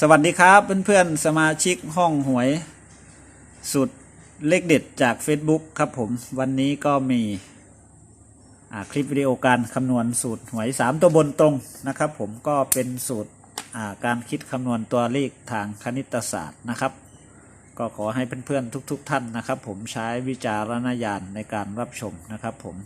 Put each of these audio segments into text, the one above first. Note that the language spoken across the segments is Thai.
สวัสดีครับเพื่อนๆสมาชิกห้องหวย สุดเลขเด็ดจาก Facebook ครับผม วันนี้ก็มีคลิปวิดีโอการคำนวณสูตรหวย 3 ตัวบนตรงนะครับ ผมก็เป็นสูตรการคิดคำนวณตัวเลขทางคณิตศาสตร์นะครับ ก็ขอให้เพื่อนๆทุกๆท่านนะครับ ผมใช้วิจารณญาณในการรับชมนะครับ ผม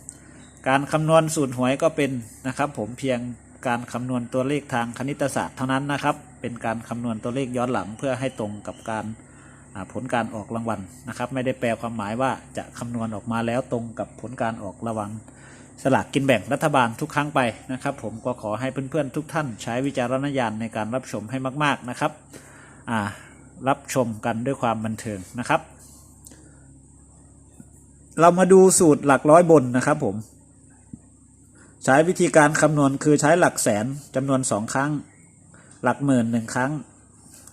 การคำนวณสูตรหวยก็เป็นนะครับ ผมเพียง การคำนวณตัวเลขทางคณิตศาสตร์เท่านั้นนะครับ เป็นการคำนวณตัวเลขย้อนหลังเพื่อให้ตรงกับการผลการออกรางวัลนะครับ ไม่ได้แปลความหมายว่าจะคำนวณออกมาแล้วตรงกับผลการออกรางวัลสลากกินแบ่งรัฐบาลทุกครั้งไปนะครับ ผมก็ขอให้เพื่อนๆทุกท่านใช้วิจารณญาณในการรับชมให้มาก ๆนะครับรับชมกันด้วยความบันเทิงนะครับ เรามาดูสูตรหลักร้อยบนนะครับผม ใช้วิธีการคำนวณคือใช้หลักแสนจำนวนสองครั้ง หลักหมื่นหนึ่งครั้ง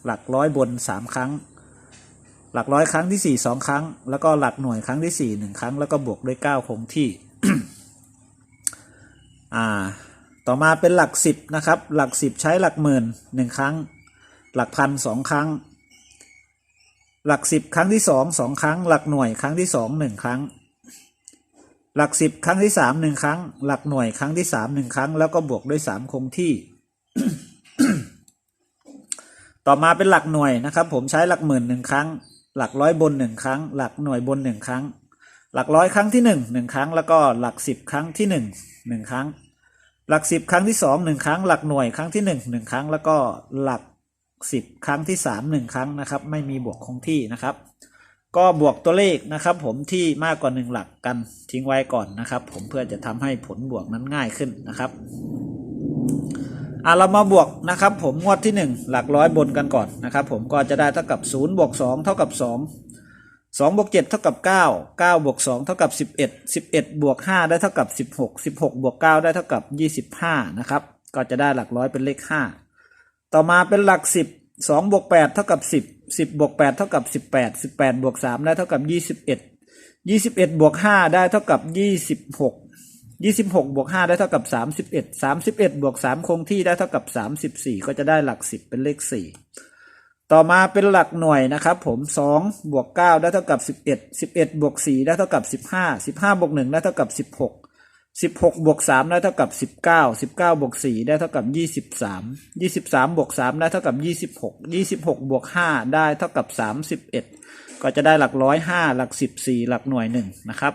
หลักร้อยบนสามครั้ง หลักร้อยครั้งที่สี่สองครั้ง แล้วก็หลักหน่วยครั้งที่สี่หนึ่งครั้ง แล้วก็บวกด้วยเก้าคงที่ อ่า ต่อมาเป็นหลักสิบนะครับ หลักสิบใช้หลักหมื่นหนึ่งครั้ง หลักพันสองครั้ง หลักสิบครั้งที่สองสองครั้ง หลักหน่วยครั้งที่สองหนึ่งครั้ง หลักสิบครั้งที่สามหนึ่งครั้ง หลักหน่วยครั้งที่สามหนึ่งครั้ง แล้วก็บวกด้วยสามคงที่ ต่อมาเป็นหลักหน่วยนะครับ ผมใช้หลักหมื่นหนึ่งครั้ง หลักร้อยบนหนึ่งครั้ง หลักหน่วยบนหนึ่งครั้ง หลักร้อยครั้งที่หนึ่งหนึ่งครั้ง แล้วก็หลักสิบครั้งที่หนึ่งหนึ่งครั้ง หลักสิบครั้งที่สองหนึ่งครั้ง หลักหน่วยครั้งที่หนึ่งหนึ่งครั้ง แล้วก็หลักสิบครั้งที่สามหนึ่งครั้งนะครับ ไม่มีบวกคงที่นะครับ ก็บวกตัวเลขนะครับผมที่มากกว่าหนึ่งหลักกันทิ้งไว้ก่อนนะครับ ผมเพื่อจะทำให้ผลบวกนั้นง่ายขึ้นนะครับอะเรามาบวกนะครับ ผมงวดที่หนึ่งหลักร้อยบนกันก่อนนะครับ ผมก็จะได้เท่ากับศูนย์บวกสองเท่ากับสองสองบวกเจ็ดเท่ากับเก้าเก้าบวกสองเท่ากับสิบเอ็ดสิบเอ็ดบวกห้าได้เท่ากับสิบหกสิบหกบวกเก้าได้เท่ากับยี่สิบห้านะครับก็จะได้หลักร้อยเป็นเลขห้าต่อมาเป็นหลักสิบสองบวกแปดเท่ากับสิบ สิบบวกแปดเท่ากับสิบแปดสิบแปดบวกสามได้เท่ากับยี่สิบเอ็ดยี่สิบเอ็ดบวกห้าได้เท่ากับยี่สิบหกยี่สิบหกบวกห้าได้เท่ากับสามสิบเอ็ดสามสิบเอ็ดบวกสามคงที่ได้เท่ากับสามสิบสี่ก็จะได้หลักสิบเป็นเลขสี่ต่อมาเป็นหลักหน่วยนะครับผมสองบวกเก้าได้เท่ากับสิบเอ็ดสิบเอ็ดบวกสี่ได้เท่ากับสิบห้าสิบห้าบวกหนึ่งได้เท่ากับสิบหก สิบหกบวกสามได้เท่ากับสิบเก้าสิบเก้าบวกสี่ได้เท่ากับยี่สิบสามยี่สิบสามบวกสามได้เท่ากับยี่สิบหกยี่สิบหกบวกห้าได้เท่ากับสามสิบเอ็ดก็จะได้หลักร้อยห้าหลักสิบสี่หลักหน่วยหนึ่งนะครับ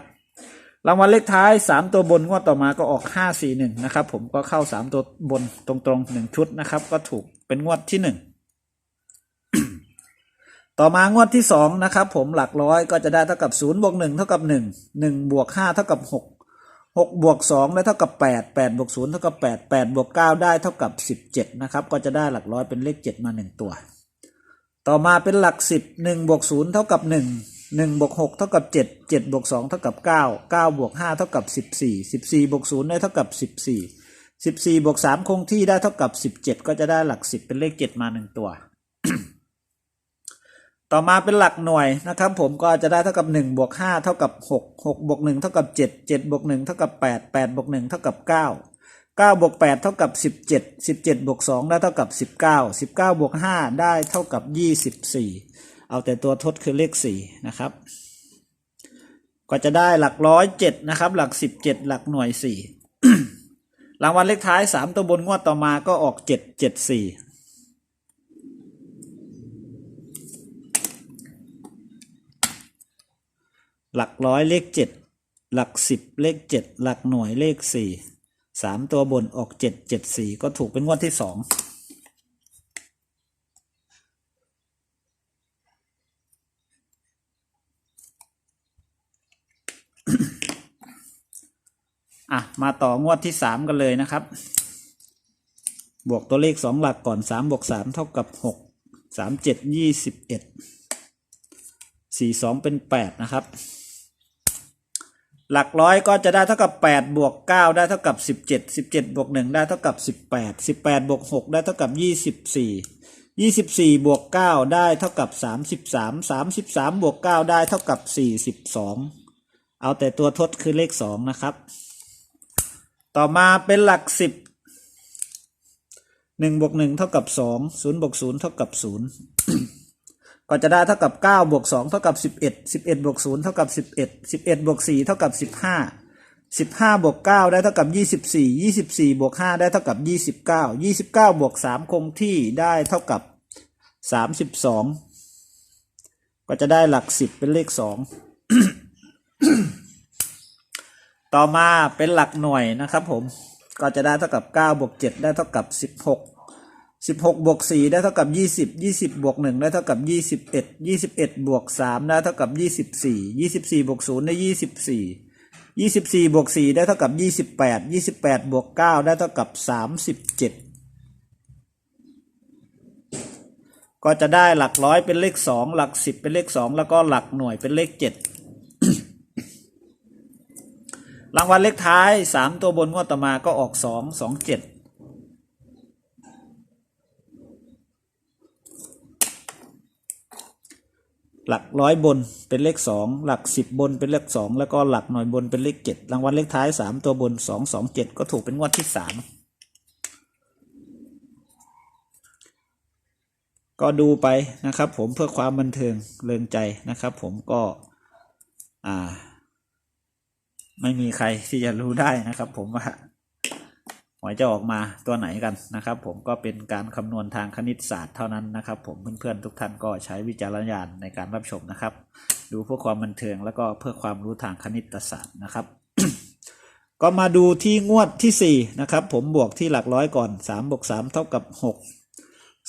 รางวัลเลขท้ายสามตัวบนงวดต่อมาก็ออกห้าสี่หนึ่งนะครับ ผมก็เข้าสามตัวบนตรงๆหนึ่งชุดนะครับ ก็ถูกเป็นงวดที่หนึ่งต่อมางวดที่สองนะครับ ผมหลักร้อยก็จะได้เท่ากับศูนย์บวกหนึ่งเท่ากับหนึ่งหนึ่งบวกห้าเท่ากับหก หกบวกสองได้เท่ากับแปดแปดบวกศูนย์เท่ากับแปดแปดบวกเก้าได้เท่ากับสิบเจ็ดนะครับก็จะได้หลักร้อยเป็นเลขเจ็ดมาหนึ่งตัว ต่อมาเป็นหลักสิบหนึ่งบวกศูนย์เท่ากับหนึ่งหนึ่งบวกหกเท่ากับเจ็ดเจ็ดบวกสองเท่ากับเก้าเก้าบวกห้าเท่ากับสิบสี่สิบสี่บวกศูนย์ได้เท่ากับสิบสี่สิบสี่บวกสามคงที่ได้เท่ากับสิบเจ็ดก็จะได้หลักสิบเป็นเลขเจ็ดมาหนึ่งตัว ต่อมาเป็นหลักหน่วยนะครับผมก็จะได้เท่ากับ1บวก5เท่ากับ6 6บวก1เท่ากับ7 7บวก1เท่ากับ8 8บวก1เท่ากับ9 9บวก8เท่ากับ 17 17บวก2ได้เท่ากับ 19 19บวก5ได้เท่ากับ 24 เอาแต่ตัวทดคือเลข4นะครับ ก็จะได้หลักร้อยเจ็ดนะครับหลัก 17 หลักหน่วย4รางวัลเลขท้าย 3 ตัวบนงวดต่อมาก็ออก 7 7 4 หลักร้อยเลขเจ็ดหลักสิบเลขเจ็ดหลักหน่วยเลขสี่สามตัวบนออกเจ็ดเจ็ดสี่ก็ถูกเป็นงวดที่สองอะ มาต่องวดที่สามกันเลยนะครับ บวกตัวเลขสองหลักก่อนสามบวกสามเท่ากับหกสามเจ็ดยี่สิบเอ็ดสี่สองเป็นแปดนะครับ หลักร้อยก็จะได้เท่ากับ 8 บวก 9 ได้เท่ากับ 17 17 บวก 1 ได้เท่ากับ 18 18 บวก 6 ได้เท่ากับ 24 24 บวก 9 ได้เท่ากับ 33 33 บวก 9 ได้เท่ากับ 42 เอาแต่ตัวทดคือเลข 2 นะครับ ต่อมาเป็นหลัก 10หนึ่งบวกหนึ่งเท่ากับสองศูนย์บวกศูนย์เท่ากับศูนย์ ก็จะได้เท่ากับเก้าบวกสองเท่ากับสิบเอ็ดสิบเอ็ดบวกศูนย์เท่ากับสิบเอ็ดสิบเอ็ดบวกสี่เท่ากับสิบห้าสิบห้าบวกเก้าได้เท่ากับยี่สิบสี่ยี่สิบสี่บวกห้าได้เท่ากับยี่สิบเก้ายี่สิบเก้าบวกสามคงที่ได้เท่ากับสามสิบสองก็จะได้หลักสิบเป็นเลขสองต่อมาเป็นหลักหน่วยนะครับผมก็จะได้เท่ากับ9บวก7ได้เท่ากับ 16 สิบหกบวกสี่ได้เท่ากับยี่สิบยี่สิบบวกหนึ่งได้เท่ากับยี่สิบเอ็ดยี่สิบเอ็ดบวกสามได้เท่ากับยี่สิบสี่ยี่สิบสี่บวกศูนย์ได้ยี่สิบสี่ยี่สิบสี่บวกสี่ได้เท่ากับยี่สิบแปดยี่สิบแปดบวกเก้าได้เท่ากับสามสิบเจ็ดก็จะได้หลักร้อยเป็นเลขสองหลักสิบเป็นเลขสองแล้วก็หลักหน่วยเป็นเลขเจ็ดรางวัลเลขท้ายสามตัวบนงวดต่อมาก็ออกสองสองเจ็ด หลักร้อยบนเป็นเลขสองหลักสิบบนเป็นเลขสองแล้วก็หลักหน่วยบนเป็นเลขเจ็ดรางวัลเลขท้ายสามตัวบนสองสองเจ็ดก็ถูกเป็นงวดที่สามก็ดูไปนะครับผมเพื่อความบันเทิงเริงใจนะครับผมก็อ่า ไม่มีใครที่จะรู้ได้นะครับผมว่า หวยจะออกมาตัวไหนกันนะครับ ผมก็เป็นการคำนวณทางคณิตศาสตร์เท่านั้นนะครับ ผมเพื่อนๆทุกท่านก็ใช้วิจารณญาณในการรับชมนะครับ ดูเพื่อความบันเทิงแล้วก็เพื่อความรู้ทางคณิตศาสตร์นะครับ ก็มาดูที่งวดที่สี่นะครับผมบวกที่หลักร้อยก่อนสามบวกสามเท่ากับหก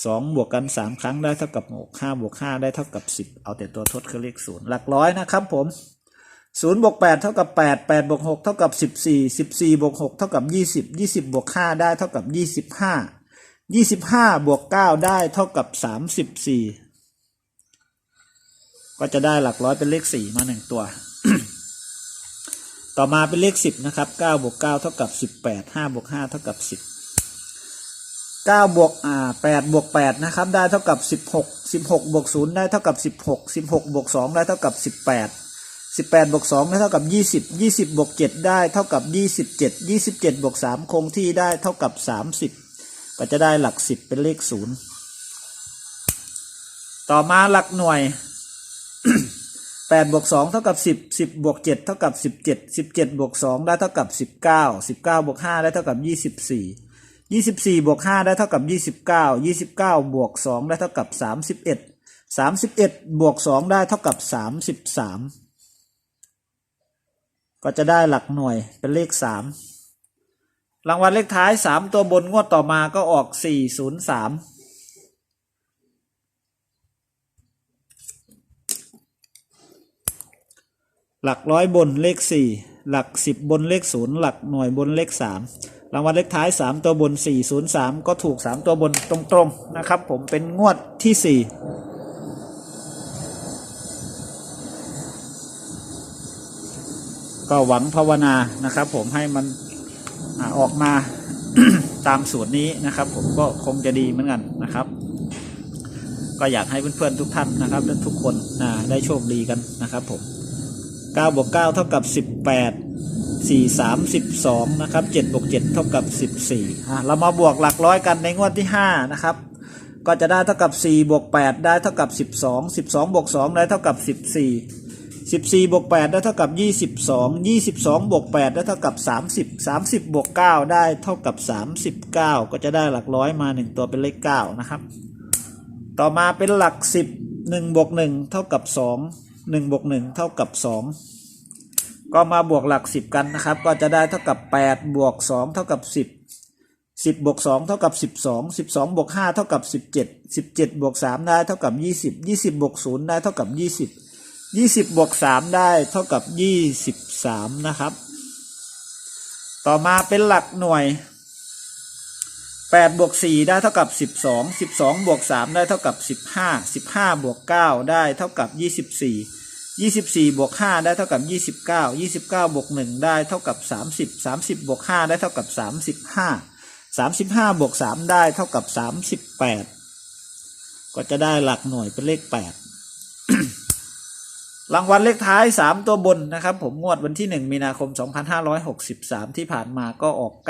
สองบวกกันสามครั้งได้เท่ากับหกห้าบวกห้าได้เท่ากับสิบเอาแต่ตัวทดคือเลขศูนย์หลักร้อยนะครับผม ศูนย์บวกแปดเท่ากับแปดแปดบวกหกเท่ากับสิบสี่สิบสี่บวกหกเท่ากับยี่สิบยี่สิบบวกห้าได้เท่ากับยี่สิบห้ายี่สิบห้าบวกเก้าได้เท่ากับสามสิบสี่ก็จะได้หลักร้อยเป็นเลขสี่มาหนึ่งตัว ต่อมาเป็นเลขสิบนะครับเก้าบวกเก้าเท่ากับสิบแปดห้าบวกห้าเท่ากับสิบเก้าบวกอ่าแปดบวกแปดนะครับได้เท่ากับสิบหกสิบหกบวกศูนย์ได้เท่ากับสิบหกสิบหกบวกสองได้เท่ากับสิบแปด สิบแปดบวกสองได้เท่ากับยี่สิบยี่สิบบวกเจ็ดได้เท่ากับยี่สิบเจ็ดยี่สิบเจ็ดบวกสามคงที่ได้เท่ากับสามสิบก็จะได้หลักสิบเป็นเลขศูนย์ต่อมาหลักหน่วยแปดบวกสองเท่ากับสิบสิบบวกเจ็ดเท่ากับสิบเจ็ดสิบเจ็ดบวกสองได้เท่ากับสิบเก้าสิบเก้าบวกห้าได้เท่ากับยี่สิบสี่ยี่สิบสี่บวกห้าได้เท่ากับยี่สิบเก้ายี่สิบเก้าบวกสองได้เท่ากับสามสิบเอ็ดสามสิบเอ็ดบวกสองได้เท่ากับสามสิบสาม ก็จะได้หลักหน่วยเป็นเลขสามรางวัลเลขท้ายสามตัวบนงวดต่อมาก็ออกสี่ศูนย์สามหลักร้อยบนเลขสี่หลักสิบบนเลขศูนย์หลักหน่วยบนเลขสามรางวัลเลขท้ายสามตัวบนสี่ศูนย์สามก็ถูกสามตัวบนตรง ๆ นะครับ ผมเป็นงวดที่สี่ ก็หวังภาวนานะครับ ผมให้มันออกมาตามสูตรนี้นะครับ ผมก็คงจะดีเหมือนกันนะครับ ก็อยากให้เพื่อนๆทุกท่านนะครับและทุกคนได้โชคดีกันนะครับผม9บวก9เท่ากับ 18 4 3 12นะครับ7บวก7เท่ากับ 14อะเรามาบวกหลักร้อยกันในงวดที่ 5 นะครับ ก็จะได้เท่ากับ 4 บวก 8 ได้เท่ากับ 12 12 บวก 2 ได้เท่ากับ 14 14บวก8ได้เท่ากับ 22 22บวก8ได้เท่ากับ 30 30บวก9ได้เท่ากับ 39 ก็จะได้หลักร้อยมา 1 ตัวเป็นเลข9นะครับ ต่อมาเป็นหลักสิบหนึ่งบวกหนึ่งเท่ากับสองหนึ่งบวกหนึ่งเท่ากับสองก็มาบวกหลักสิบกันนะครับ ก็จะได้เท่ากับแปดบวกสองเท่ากับสิบสิบบวกสองเท่ากับสิบสองสิบสองบวกห้าเท่ากับสิบเจ็ดสิบเจ็ดบวกสามได้เท่ากับยี่สิบยี่สิบบวกศูนย์ได้เท่ากับยี่สิบ ยี่สิบบวกสามได้เท่ากับยี่สิบสามนะครับ ต่อมาเป็นหลักหน่วยแปดบวกสี่ได้เท่ากับสิบสองสิบสองบวกสามได้เท่ากับสิบห้าสิบห้าบวกเก้าได้เท่ากับยี่สิบสี่ยี่สิบสี่บวกห้าได้เท่ากับยี่สิบเก้ายี่สิบเก้าบวกหนึ่งได้เท่ากับสามสิบสามสิบบวกห้าได้เท่ากับสามสิบห้าสามสิบห้าบวกสามได้เท่ากับสามสิบแปดก็จะได้หลักหน่วยเป็นเลขแปด รางวัลเลขท้าย 3 ตัวบนนะครับผมงวดวันที่ 1 มีนาคม 2563 ที่ผ่านมาก็ออก 938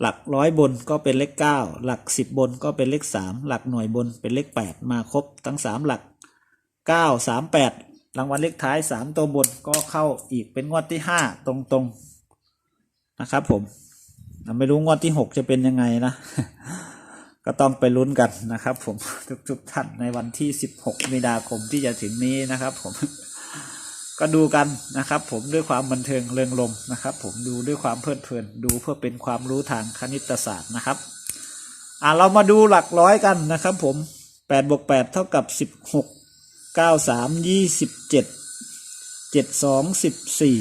หลักร้อยบนก็เป็นเลข 9 หลัก 10 บนก็เป็นเลข 3 หลักหน่วยบนเป็นเลข 8 มาครบทั้ง 3 หลัก 9 3 8 รางวัลเลขท้าย 3 ตัวบนก็เข้าอีกเป็นงวดที่ 5 ตรงๆนะครับผม ไม่รู้งวดที่หกจะเป็นยังไงนะ ก็ต้องไปลุ้นกันนะครับ ผมทุกๆท่านในวันที่16มีนาคมที่จะถึงนี้นะครับ ผมก็ดูกันนะครับ ผมด้วยความบันเทิงเริงรมนะครับ ผมดูด้วยความเพลิดเพลินดูเพื่อเป็นความรู้ทางคณิตศาสตร์นะครับ อ่าเรามาดูหลักร้อยกันนะครับ ผม8บวก8เท่ากับ16 9 3 27 7 2 14บเจ็ดเจ็ดสองสิบสี่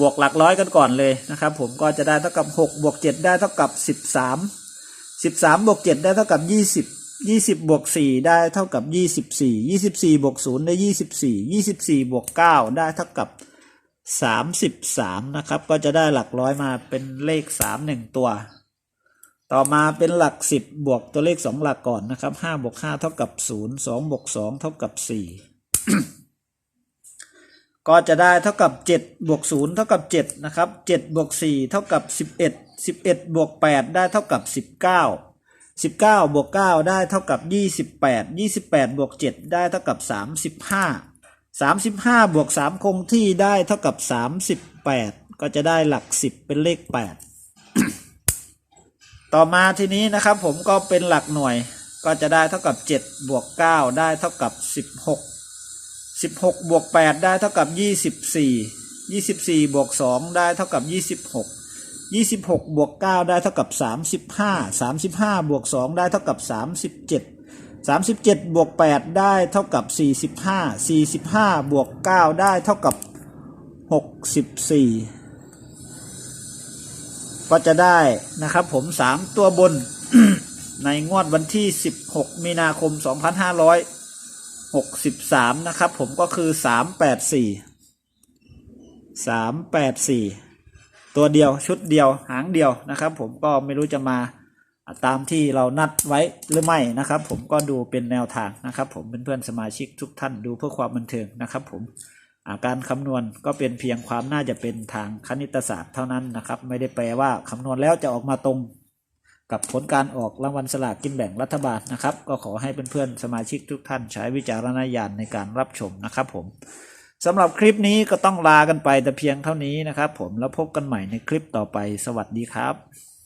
บวกหลักร้อยกันก่อนเลยนะครับ ผมก็จะได้เท่ากับ6บวก7ได้เท่ากับ13 13บวก7ได้เท่ากับ20 20บวก4ได้เท่ากับ 24 24บวก0ได้ 24 24บวก9ได้เท่ากับ 33 นะครับ ก็จะได้หลักร้อยมาเป็นเลข 3 1 ตัว ต่อมาเป็นหลัก 10 บวกตัวเลข 2 หลักก่อนนะครับ5บวก5เท่ากับ 0 2บวก2เท่ากับ 4 ก็จะได้เท่ากับ7บวก0เท่ากับ7นะครับ7บวก4เท่ากับ 11 11บวก8ได้เท่ากับ 19 19บวก9ได้เท่ากับ 28 28บวก7ได้เท่ากับ 35 35บวก3คงที่ได้เท่ากับ 38 ก็จะได้หลัก 10 เป็นเลข 8 ต่อมาทีนี้นะครับผมก็เป็นหลักหน่วยก็จะได้เท่ากับ7บวก9ได้เท่ากับ 16 สิบหกบวกแปดได้เท่ากับยี่สิบสี่ยี่สิบสี่บวกสองได้เท่ากับยี่สิบหกยี่สิบหกบวกเก้าได้เท่ากับสามสิบห้าสามสิบห้าบวกสองได้เท่ากับสามสิบเจ็ดสามสิบเจ็ดบวกแปดได้เท่ากับสี่สิบห้าสี่สิบห้าบวกเก้าได้เท่ากับหกสิบสี่ก็จะได้นะครับผมสามตัวบนในงวดวันที่สิบหกมีนาคมสองพันห้าร้อย หกสิบสามนะครับผมก็คือสามแปดสี่สามแปดสี่ตัวเดียวชุดเดียวหางเดียวนะครับ ผมก็ไม่รู้จะมาตามที่เรานัดไว้หรือไม่นะครับ ผมก็ดูเป็นแนวทางนะครับ ผมเป็นเพื่อนๆสมาชิกทุกท่านดูเพื่อความบันเทิงนะครับ ผมอาการคำนวณก็เป็นเพียงความน่าจะเป็นทางคณิตศาสตร์เท่านั้นนะครับ ไม่ได้แปลว่าคำนวณแล้วจะออกมาตรง กับผลการออกรางวัลสลากกินแบ่งรัฐบาลนะครับ ก็ขอให้เพื่อนๆสมาชิกทุกท่านใช้วิจารณญาณในการรับชมนะครับผมสำหรับคลิปนี้ก็ต้องลากันไปแต่เพียงเท่านี้นะครับผมแล้วพบกันใหม่ในคลิปต่อไปสวัสดีครับ